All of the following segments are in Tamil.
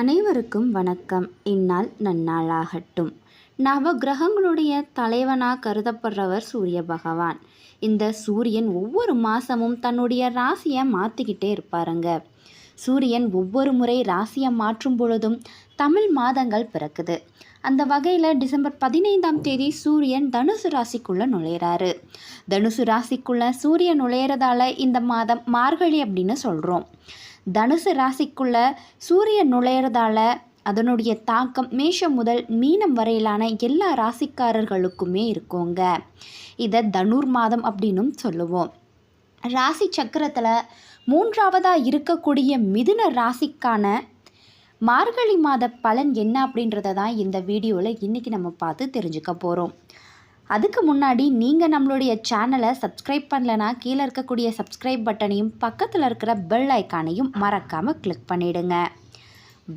அனைவருக்கும் வணக்கம். இந்நாள் நன்னாளாகட்டும். நவ கிரகங்களுடைய தலைவனாக கருதப்படுறவர் சூரிய பகவான். இந்த சூரியன் ஒவ்வொரு மாதமும் தன்னுடைய ராசியை மாற்றிக்கிட்டே இருப்பாருங்க. சூரியன் ஒவ்வொரு முறை ராசியை மாற்றும் பொழுதும் தமிழ் மாதங்கள் பிறக்குது. அந்த வகையில் டிசம்பர் பதினைந்தாம் தேதி சூரியன் தனுசு ராசிக்குள்ளே நுழையிறாரு. தனுசு ராசிக்குள்ளே சூரியன் நுழையிறதால இந்த மாதம் மார்கழி அப்படின்னு சொல்கிறோம் தனுசு ராசிக்குள்ள சூரியன் நுழையிறதால அதனுடைய தாக்கம் மேஷம் முதல் மீனம் வரையிலான எல்லா ராசிக்காரர்களுக்குமே இருக்குங்க. இதை தனுர் மாதம் அப்படின்னும் சொல்லுவோம். ராசி சக்கரத்தில் மூன்றாவதாக இருக்கக்கூடிய மிதுன ராசிக்கான மார்கழி மாத பலன் என்ன அப்படின்றத தான் இந்த வீடியோவில் இன்றைக்கி நம்ம பார்த்து தெரிஞ்சுக்க போகிறோம் அதுக்கு முன்னாடி நீங்கள் நம்மளுடைய சேனலை சப்ஸ்கிரைப் பண்ணலனா கீழே இருக்கக்கூடிய சப்ஸ்கிரைப் பட்டனையும் பக்கத்தில் இருக்கிற பெல் ஐக்கானையும் மறக்காமல் கிளிக் பண்ணிடுங்க.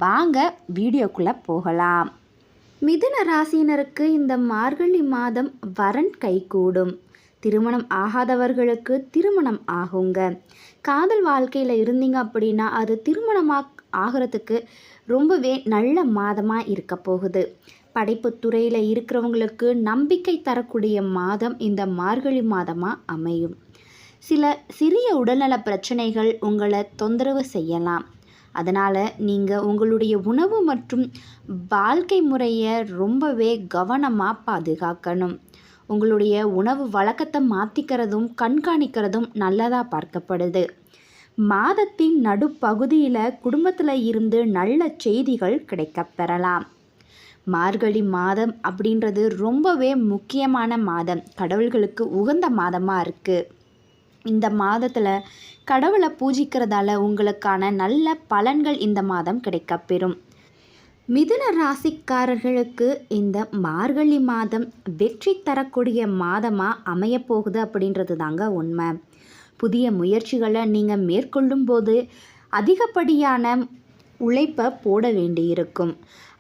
வாங்க வீடியோக்குள்ளே போகலாம். மிதுன ராசியினருக்கு இந்த மார்கழி மாதம் வரன் கைகூடும். திருமணம் ஆகாதவர்களுக்கு திருமணம் ஆகுங்க. காதல் வாழ்க்கையில் இருந்தீங்க அப்படின்னா அது திருமணமாக ஆகிறதுக்கு ரொம்பவே நல்ல மாதமாக இருக்க போகுது. படைப்பு துறையில் இருக்கிறவங்களுக்கு நம்பிக்கை தரக்கூடிய மாதம் இந்த மார்கழி மாதமாக அமையும். சில சிறிய உடல்நல பிரச்சனைகள் உங்களை தொந்தரவு செய்யலாம். அதனால் நீங்கள் உங்களுடைய உணவு மற்றும் வாழ்க்கை முறையை ரொம்பவே கவனமாக பாதுகாக்கணும். உங்களுடைய உணவு வழக்கத்தை மாற்றிக்கிறதும் கண்காணிக்கிறதும் நல்லதாக பார்க்கப்படுது. மாதத்தின் நடுப்பகுதியில் குடும்பத்தில் இருந்து நல்ல செய்திகள் கிடைக்கப் பெறலாம் மார்கழி மாதம் அப்படின்றது ரொம்பவே முக்கியமான மாதம். கடவுள்களுக்கு உகந்த மாதமாக இருக்குது இந்த மாதத்தில் கடவுளை பூஜிக்கிறதால உங்களுக்கான நல்ல பலன்கள் இந்த மாதம் கிடைக்கப்பெறும் மிதுன ராசிக்காரர்களுக்கு இந்த மார்கழி மாதம் வெற்றி தரக்கூடிய மாதமாக அமையப்போகுது அப்படின்றது தாங்க உண்மை. புதிய முயற்சிகளை நீங்கள் மேற்கொள்ளும் போது அதிகப்படியான உழைப்பை போட வேண்டியிருக்கும்.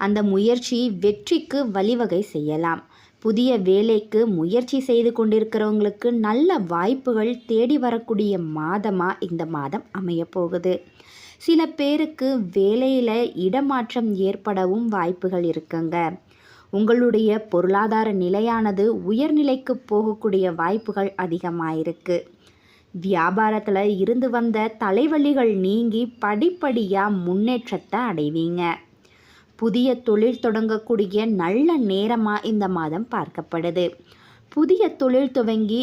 அந்த முயற்சி வெற்றிக்கு வழிவகை செய்யலாம். புதிய வேலைக்கு முயற்சி செய்து கொண்டிருக்கிறவங்களுக்கு நல்ல வாய்ப்புகள் தேடி வரக்கூடிய மாதமாக இந்த மாதம் அமையப்போகுது சில பேருக்கு வேலையில் இடமாற்றம் ஏற்படவும் வாய்ப்புகள் இருக்குங்க. உங்களுடைய பொருளாதார நிலையானது உயர்நிலைக்கு போகக்கூடிய வாய்ப்புகள் அதிகமாக இருக்குது வியாபாரத்தில் இருந்து வந்த தலைவலிகள் நீங்கி படிப்படியாக முன்னேற்றத்தை அடைவீங்க. புதிய தொழில் தொடங்கக்கூடிய நல்ல நேரமாக இந்த மாதம் பார்க்கப்படுது. புதிய தொழில் துவங்கி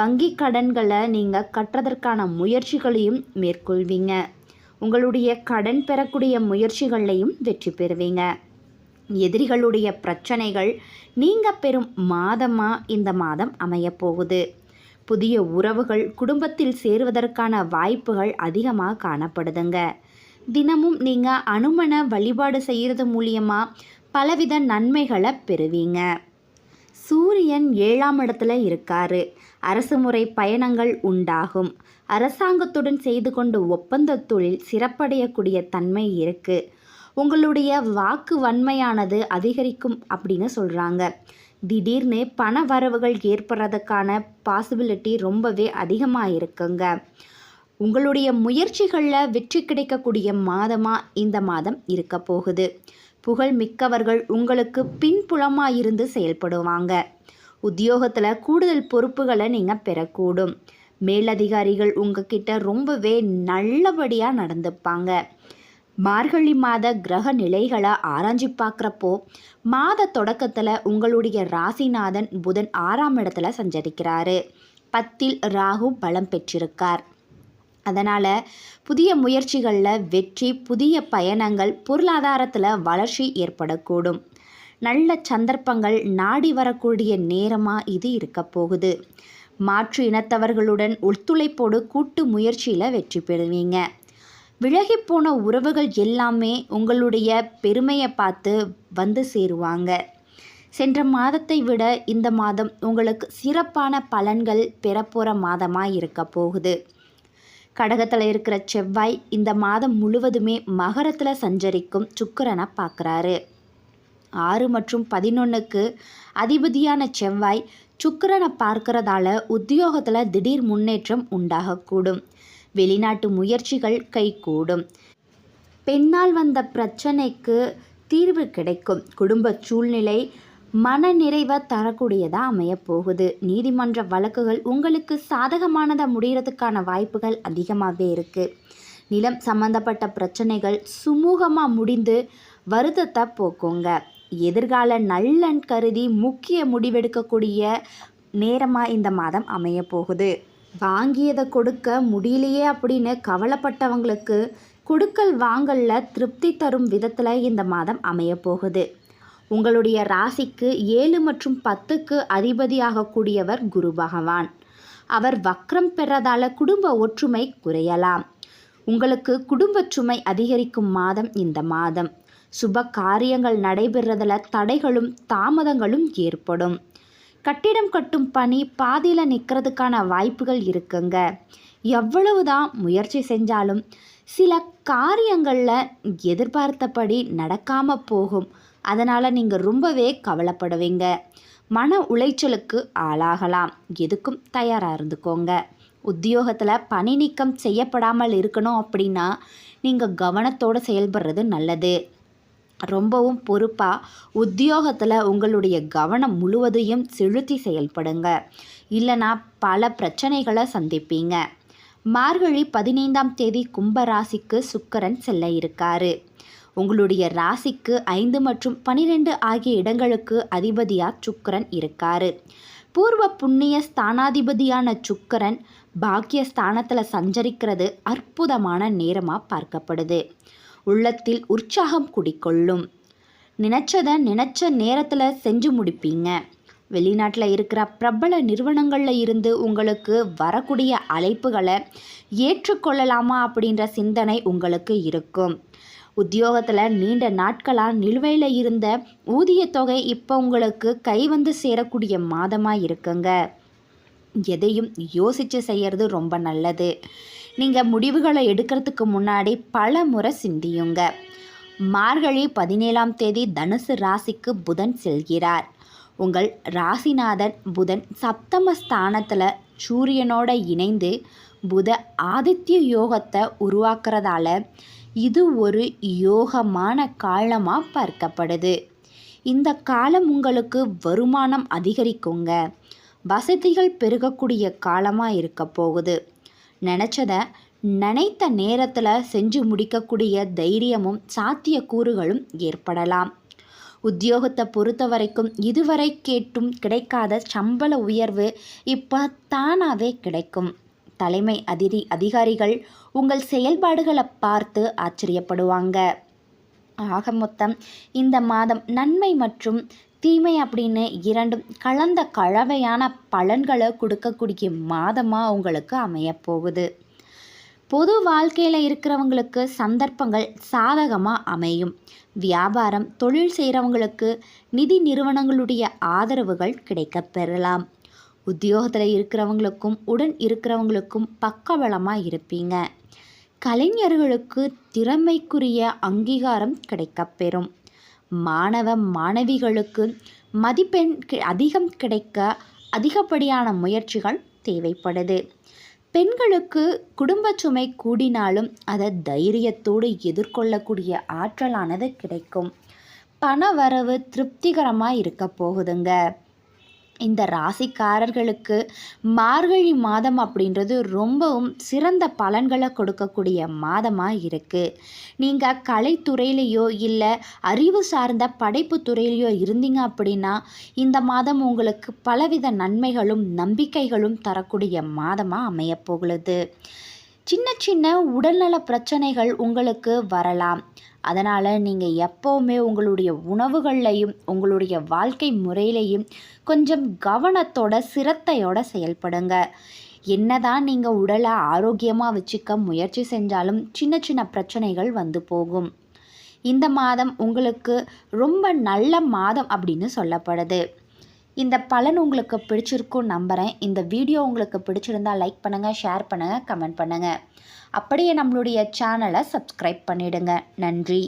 வங்கி கடன்களை நீங்கள் கட்டுறதற்கான முயற்சிகளையும் மேற்கொள்வீங்க. உங்களுடைய கடன் பெறக்கூடிய முயற்சிகளையும் வெற்றி பெறுவீங்க. எதிரிகளுடைய பிரச்சனைகள் நீங்கள் பெறும் மாதமாக இந்த மாதம் அமையப்போகுது. புதிய உறவுகள் குடும்பத்தில் சேருவதற்கான வாய்ப்புகள் அதிகமாக காணப்படுதுங்க. தினமும் நீங்கள் அனுமனை வழிபாடு செய்கிறது மூலியமாக பலவித நன்மைகளை பெறுவீங்க. சூரியன் ஏழாம் இடத்துல இருக்காரு. அரசு முறை பயணங்கள் உண்டாகும். அரசாங்கத்துடன் செய்து கொண்ட ஒப்பந்த தொழில் சிறப்படையக்கூடிய தன்மை இருக்குது உங்களுடைய வாக்கு வன்மையானது அதிகரிக்கும் அப்படின்னு சொல்கிறாங்க திடீர்னு பண வரவுகள் ஏற்படுறதுக்கான பாசிபிலிட்டி ரொம்பவே அதிகமாக இருக்குங்க உங்களுடைய முயற்சிகளில் வெற்றி கிடைக்கக்கூடிய மாதமாக இந்த மாதம் இருக்க போகுது. புகழ் மிக்கவர்கள் உங்களுக்கு பின்புலமாக இருந்து செயல்படுவாங்க. உத்தியோகத்தில் கூடுதல் பொறுப்புகளை நீங்கள் பெறக்கூடும். மேலதிகாரிகள் உங்ககிட்ட ரொம்பவே நல்லபடியாக நடந்துப்பாங்க. மார்கழி மாத கிரக நிலைகளை ஆராய்ஞ்சு பார்க்குறப்போ மாத தொடக்கத்தில் உங்களுடைய ராசிநாதன் புதன் ஆறாம் இடத்துல சஞ்சரிக்கிறாரு. பத்தில் ராகு பலம் பெற்றிருக்கார். அதனால் புதிய முயற்சிகளில் வெற்றி புதிய பயணங்கள் பொருளாதாரத்தில் வளர்ச்சி ஏற்படக்கூடும். நல்ல சந்தர்ப்பங்கள் நாடி வரக்கூடிய நேரமாக இது இருக்க போகுது. மாற்று இனத்தவர்களுடன் ஒத்துழைப்போடு கூட்டு முயற்சியில் வெற்றி பெறுவீங்க. விலகிப்போன உறவுகள் எல்லாமே உங்களுடைய பெருமையை பார்த்து வந்து சேருவாங்க. சென்ற மாதத்தை விட இந்த மாதம் உங்களுக்கு சிறப்பான பலன்கள் பெறப்போகிற மாதமாக இருக்க போகுது. கடகத்தில் இருக்கிற செவ்வாய் இந்த மாதம் முழுவதுமே மகரத்தில் சஞ்சரிக்கும் சுக்கரனை பார்க்குறாரு. ஆறு மற்றும் பதினொன்றுக்கு அதிபதியான செவ்வாய் சுக்கரனை பார்க்கறதால உத்தியோகத்தில் திடீர் முன்னேற்றம் உண்டாகக்கூடும். வெளிநாட்டு முயற்சிகள் கைகூடும். பெண்ணால் வந்த பிரச்சனைக்கு தீர்வு கிடைக்கும். குடும்ப சூழ்நிலை மன நிறைவை தரக்கூடியதாக அமையப்போகுது. நீதிமன்ற வழக்குகள் உங்களுக்கு சாதகமானதாக முடிகிறதுக்கான வாய்ப்புகள் அதிகமாகவே இருக்குது நிலம் சம்பந்தப்பட்ட பிரச்சனைகள் சுமூகமாக முடிந்து வருத்தத்தை போக்குங்க. எதிர்கால நல்லன் கருதி முக்கிய முடிவெடுக்கக்கூடிய நேரமாக இந்த மாதம் அமைய போகுது வாங்கியதை கொடுக்க முடியலையே அப்படின்னு கவலைப்பட்டவங்களுக்கு கொடுக்கல் வாங்கல்ல திருப்தி தரும் விதத்தில் இந்த மாதம் அமையப்போகுது உங்களுடைய ராசிக்கு ஏழு மற்றும் பத்துக்கு அதிபதியாகக்கூடியவர் குரு பகவான். அவர் வக்ரம் பெறதால குடும்ப ஒற்றுமை குறையலாம். உங்களுக்கு குடும்ப சுமை அதிகரிக்கும் மாதம் இந்த மாதம். சுப காரியங்கள் நடைபெறதில் தடைகளும் தாமதங்களும் ஏற்படும். கட்டிடம் கட்டும் பணி பாதியில் நிற்கிறதுக்கான வாய்ப்புகள் இருக்குங்க. எவ்வளவுதான் முயற்சி செஞ்சாலும் சில காரியங்களில் எதிர்பார்த்தபடி நடக்காமல் போகும். அதனால் நீங்கள் ரொம்பவே கவலைப்படுவீங்க. மன உளைச்சலுக்கு ஆளாகலாம். எதுக்கும் தயாராக இருந்துக்கோங்க. உத்தியோகத்தில் பணி நீக்கம் செய்யப்படாமல் இருக்கணும் அப்படின்னா நீங்கள் கவனத்தோடு செயல்படுறது நல்லது. ரொம்பவும் பொறுப்பாக உத்தியோகத்தில் உங்களுடைய கவனம் முழுவதையும் செலுத்தி செயல்படுங்க. இல்லைனா பல பிரச்சனைகளை சந்திப்பீங்க. மார்கழி பதினைந்தாம் தேதி கும்ப ராசிக்கு சுக்கரன் செல்ல இருக்காரு. உங்களுடைய ராசிக்கு ஐந்து மற்றும் பனிரெண்டு ஆகிய இடங்களுக்கு அதிபதியாக சுக்கரன் இருக்காரு. பூர்வ புண்ணிய ஸ்தானாதிபதியான சுக்கரன் பாக்கிய ஸ்தானத்தில் சஞ்சரிக்கிறது அற்புதமான நேரமாக பார்க்கப்படுது. உள்ளத்தில் உற்சாகம் குடிக்கொள்ளும் நினச்சதை நினச்ச நேரத்தில் செஞ்சு முடிப்பீங்க. வெளிநாட்டில் இருக்கிற பிரபல நிறுவனங்களில் இருந்து உங்களுக்கு வரக்கூடிய அழைப்புகளை ஏற்றுக்கொள்ளலாமா அப்படின்ற சிந்தனை உங்களுக்கு இருக்கும். உத்தியோகத்தில் நீண்ட நாட்களாக நிலுவையில் இருந்த ஊதிய தொகை இப்போ உங்களுக்கு கை வந்து சேரக்கூடிய மாதமாக இருக்குங்க. எதையும் யோசித்து செய்கிறது ரொம்ப நல்லது. நீங்கள் முடிவுகளை எடுக்கிறதுக்கு முன்னாடி பல முறை சிந்தியுங்க. மார்கழி பதினேழாம் தேதி தனுசு ராசிக்கு புதன் செல்கிறார். உங்கள் ராசிநாதன் புதன் சப்தம ஸ்தானத்தில் சூரியனோட இணைந்து புத ஆதித்ய யோகத்தை உருவாக்குறதால இது ஒரு யோகமான காலமாக பார்க்கப்படுது. இந்த காலம் உங்களுக்கு வருமானம் அதிகரிக்குங்க. வசதிகள் பெருகக்கூடிய காலமாக இருக்க போகுது. நினச்சத நினைத்த நேரத்தில் செஞ்சு முடிக்கக்கூடிய தைரியமும் சாத்திய கூறுகளும் ஏற்படலாம். உத்தியோகத்தை பொறுத்த வரைக்கும் இதுவரை கேட்டும் கிடைக்காத சம்பள உயர்வு இப்போ தானாகவே கிடைக்கும். தலைமை அதிரி அதிகாரிகள் உங்கள் செயல்பாடுகளை பார்த்து ஆச்சரியப்படுவாங்க. ஆக மொத்தம் இந்த மாதம் நன்மை மற்றும் தீமை அப்படின்னு இரண்டும் கலந்த கலவையான பலன்களை கொடுக்கக்கூடிய மாதமாக உங்களுக்கு அமையப்போகுது. பொது வாழ்க்கையில் இருக்கிறவங்களுக்கு சந்தர்ப்பங்கள் சாதகமாக அமையும். வியாபாரம் தொழில் செய்கிறவங்களுக்கு நிதி நிறுவனங்களுடைய ஆதரவுகள் கிடைக்கப் பெறலாம். உத்தியோகத்தில் இருக்கிறவங்களுக்கும் உடன் இருக்கிறவங்களுக்கும் பக்கபலமாக இருப்பீங்க. கலைஞர்களுக்கு திறமைக்குரிய அங்கீகாரம் கிடைக்கப்பெறும் மாணவ மாணவிகளுக்கு மதிப்பெண் அதிகம் கிடைக்க அதிகப்படியான முயற்சிகள் தேவைப்படுது. பெண்களுக்கு குடும்ப சுமை கூடினாலும் அதை தைரியத்தோடு எதிர்கொள்ளக்கூடிய ஆற்றலானது கிடைக்கும். பண வரவு திருப்திகரமாக இருக்க போகுதுங்க. இந்த ராசிக்காரர்களுக்கு மார்கழி மாதம் அப்படின்றது ரொம்பவும் சிறந்த பலன்களை கொடுக்கக்கூடிய மாதமாக இருக்குது நீங்கள் கலைத்துறையிலையோ இல்லை அறிவு சார்ந்த படைப்பு துறையிலையோ இருந்தீங்க அப்படின்னா இந்த மாதம் உங்களுக்கு பலவித நன்மைகளும் நம்பிக்கைகளும் தரக்கூடிய மாதமாக அமையப்போகிறது சின்ன சின்ன உடல்நல பிரச்சனைகள் உங்களுக்கு வரலாம். அதனால் நீங்கள் எப்போவுமே உங்களுடைய உணவுகள்லையும் உங்களுடைய வாழ்க்கை முறையிலையும் கொஞ்சம் கவனத்தோட சிரத்தையோட செயல்படுங்க. என்னதான் நீங்கள் உடலை ஆரோக்கியமாக வச்சுக்க முயற்சி செஞ்சாலும் சின்ன சின்ன பிரச்சனைகள் வந்து போகும். இந்த மாதம் உங்களுக்கு ரொம்ப நல்ல மாதம் அப்படின்னு சொல்லப்படுது. இந்த பலன் உங்களுக்கு பிடிச்சிருக்கும் நம்புகிறேன் இந்த வீடியோ உங்களுக்கு பிடிச்சிருந்தால் லைக் பண்ணுங்கள் ஷேர் பண்ணுங்கள் கமெண்ட் பண்ணுங்கள் அப்படியே நம்மளுடைய சேனலை சப்ஸ்கிரைப் பண்ணிவிடுங்க நன்றி.